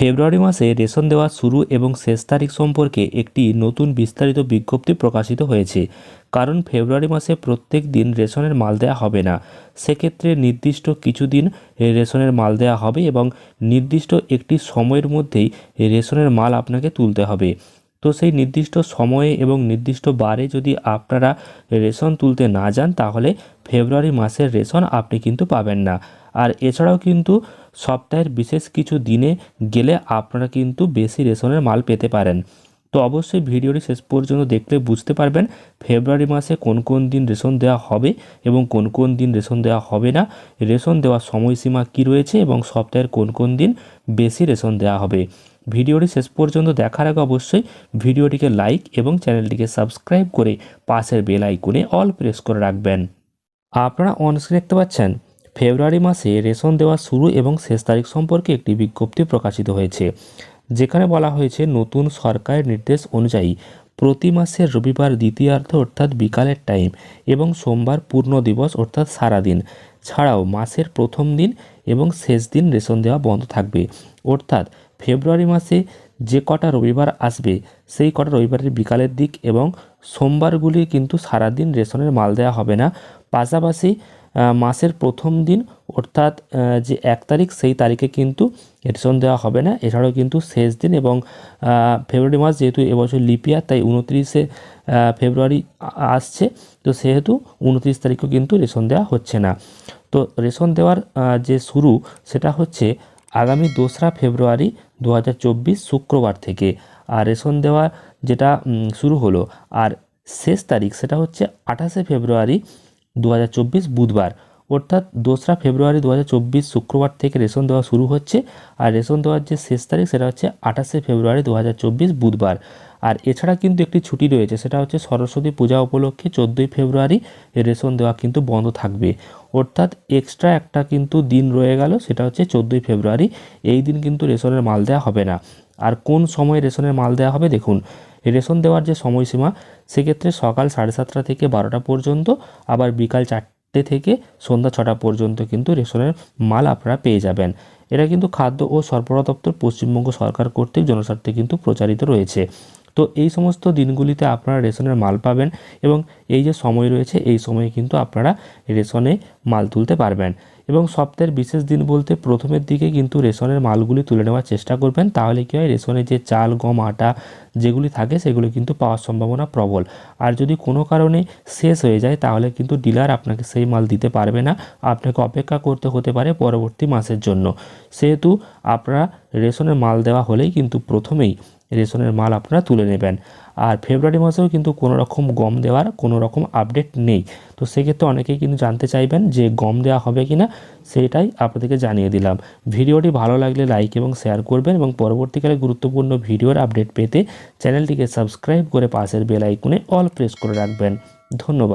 ফেব্রুয়ারি মাসে রেশন দেওয়া শুরু এবং শেষ তারিখ সম্পর্কে একটি নতুন বিস্তারিত বিজ্ঞপ্তি প্রকাশিত হয়েছে। কারণ ফেব্রুয়ারি মাসে প্রত্যেক দিন রেশনের মাল দেওয়া হবে না। সেক্ষেত্রে নির্দিষ্ট কিছু দিন রেশনের মাল দেওয়া হবে এবং নির্দিষ্ট একটি সময়ের মধ্যেই রেশনের মাল আপনাকে তুলতে হবে। তো সেই নির্দিষ্ট সময়ে এবং নির্দিষ্ট বারে যদি আপনারা রেশন তুলতে না যান, তাহলে ফেব্রুয়ারি মাসের রেশন আপনি কিন্তু পাবেন না। আর এছাড়াও কিন্তু সপ্তাহের বিশেষ কিছু দিনে গেলে আপনারা কিন্তু বেশি রেশনের মাল পেতে পারেন। তো অবশ্যই ভিডিওটি শেষ পর্যন্ত দেখলে বুঝতে পারবেন ফেব্রুয়ারি মাসে কোন কোন দিন রেশন দেওয়া হবে এবং কোন কোন দিন রেশন দেওয়া হবে না। রেশন দেওয়ার সময়সীমা কী রয়েছে এবং সপ্তাহের কোন কোন দিন বেশি রেশন দেওয়া হবে? ভিডিওটি শেষ পর্যন্ত দেখার আগে অবশ্যই ভিডিওটিকে লাইক এবং চ্যানেলটিকে সাবস্ক্রাইব করে পাশের বেল আইকনে অল প্রেস করে রাখবেন। আপনারা অনস্ক্রিন দেখতে পাচ্ছেন, ফেব্রুয়ারি মাসে রেশন দেওয়া শুরু এবং শেষ তারিখ সম্পর্কে একটি বিজ্ঞপ্তি প্রকাশিত হয়েছে। যেখানে বলা হয়েছে নতুন সরকারের নির্দেশ অনুযায়ী প্রতি মাসের রবিবার দ্বিতীয়ার্ধ অর্থাৎ বিকালের টাইম এবং সোমবার পূর্ণ দিবস অর্থাৎ সারাদিন। ছাড়াও মাসের প্রথম দিন এবং শেষ দিন রেশন দেওয়া বন্ধ থাকবে। অর্থাৎ ফেব্রুয়ারি মাসে যে কটা রবিবার আসবে, সেই কটা রবিবারের বিকালের দিক এবং সোমবারগুলি কিন্তু সারাদিন রেশনের মাল দেওয়া হবে না। পাশাপাশি মাসের প্রথম দিন, অর্থাৎ যে এক তারিখ, সেই তারিখে কিন্তু রেশন দেওয়া হবে না। এছাড়াও কিন্তু শেষ দিন এবং ফেব্রুয়ারি মাস যেহেতু এবছর লিপিয়া তাই উনত্রিশে ফেব্রুয়ারি আসছে। তো সেহেতু উনত্রিশ তারিখও কিন্তু রেশন দেওয়া হচ্ছে না। তো রেশন দেওয়ার যে শুরু, সেটা হচ্ছে আগামী দোসরা ফেব্রুয়ারি দু হাজার চব্বিশ শুক্রবার থেকে। আর রেশন দেওয়া যেটা শুরু হলো, আর শেষ তারিখ সেটা হচ্ছে আঠাশে ফেব্রুয়ারি দু হাজার চব্বিশ বুধবার, অর্থাৎ দোসরা ফেব্রুয়ারি দু হাজার চব্বিশ শুক্রবার থেকে রেশন দেওয়া শুরু হচ্ছে। আর রেশন দেওয়ার যে শেষ তারিখ, সেটা হচ্ছে আঠাশে ফেব্রুয়ারি দু হাজার চব্বিশ বুধবার। আর এছাড়া কিন্তু একটি ছুটি রয়েছে, সেটা হচ্ছে সরস্বতী পূজা উপলক্ষে চোদ্দোই ফেব্রুয়ারি রেশন দেওয়া কিন্তু বন্ধ থাকবে। অর্থাৎ এক্সট্রা একটা কিন্তু দিন রয়ে গেল, সেটা হচ্ছে চোদ্দোই ফেব্রুয়ারি। এই দিন কিন্তু রেশনের মাল দেওয়া হবে না। আর কোন সময় রেশনের মাল দেওয়া হবে, দেখুন। রেশন দেওয়ার যে সময়সীমা, সেক্ষেত্রে সকাল সাড়ে সাতটা থেকে বারোটা পর্যন্ত, আবার বিকাল চারটে থেকে সন্ধ্যা ছটা পর্যন্ত কিন্তু রেশনের মাল আপনারা পেয়ে যাবেন। এটা কিন্তু খাদ্য ও সরবরাহ দপ্তর পশ্চিমবঙ্গ সরকার কর্তৃক জনস্বার্থে কিন্তু প্রচারিত রয়েছে। তো এই সমস্ত দিনগুলিতে আপনারা রেশনের মাল পাবেন এবং এই যে সময় রয়েছে, এই সময়ে কিন্তু আপনারা রেশনে মাল তুলতে পারবেন। এবং সপ্তাহের বিশেষ দিন বলতে প্রথমের দিকে কিন্তু রেশনের মালগুলি তুলে নেওয়ার চেষ্টা করবেন। তাহলে কী হয়? রেশনের যে চাল, গম, আটা যেগুলি থাকে সেগুলি কিন্তু পাওয়ার সম্ভাবনা প্রবল। আর যদি কোনো কারণে শেষ হয়ে যায়, তাহলে কিন্তু ডিলার আপনাকে সেই মাল দিতে পারবে না। আপনাকে অপেক্ষা করতে হতে পারে পরবর্তী মাসের জন্য। সেহেতু আপনারা রেশনের মাল দেওয়া হলেই কিন্তু প্রথমেই রেশনের মাল আপনারা তুলে নেবেন। আর ফেব্রুয়ারি মাসেও কিন্তু কোনো রকম গম দেওয়ার কোনো রকম আপডেট নেই। তো সেক্ষেত্রে অনেকেই কিন্তু জানতে চাইবেন যে গম দেওয়া হবে কি না সেটাই আপনাদেরকে জানিয়ে দিলাম। ভিডিওটি ভালো লাগলে লাইক এবং শেয়ার করবেন এবং পরবর্তীকালে গুরুত্বপূর্ণ ভিডিওর আপডেট পেতে চ্যানেলটিকে সাবস্ক্রাইব করে পাশের বেল আইকনে অল প্রেস করে রাখবেন। ধন্যবাদ।